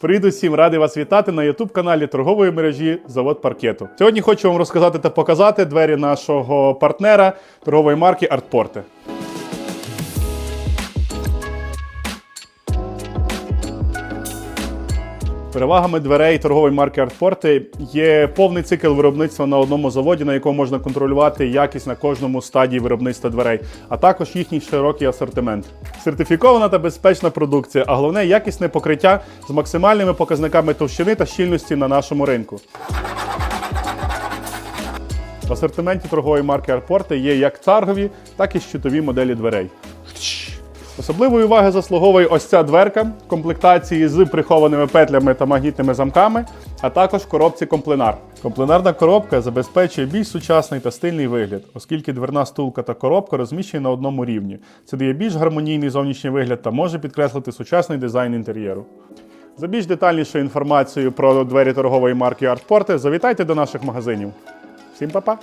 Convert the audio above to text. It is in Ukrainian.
Привіт усім, радий вас вітати на youtube каналі торгової мережі Завод Паркету. Сьогодні хочу вам розказати та показати двері нашого партнера торгової марки Артпорте. Перевагами дверей торгової марки Артпорти є повний цикл виробництва на одному заводі, на якому можна контролювати якість на кожному стадії виробництва дверей, а також їхній широкий асортимент. Сертифікована та безпечна продукція, а головне якісне покриття з максимальними показниками товщини та щільності на нашому ринку. В асортименті торгової марки Артпорти є як царгові, так і щитові моделі дверей. Особливої уваги заслуговує ось ця дверка комплектації з прихованими петлями та магнітними замками, а також в коробці компленар. Компленарна коробка забезпечує більш сучасний та стильний вигляд, оскільки дверна стулка та коробка розміщені на одному рівні. Це дає більш гармонійний зовнішній вигляд та може підкреслити сучасний дизайн інтер'єру. За більш детальнішою інформацією про двері торгової марки Артпорти завітайте до наших магазинів. Всім па-па!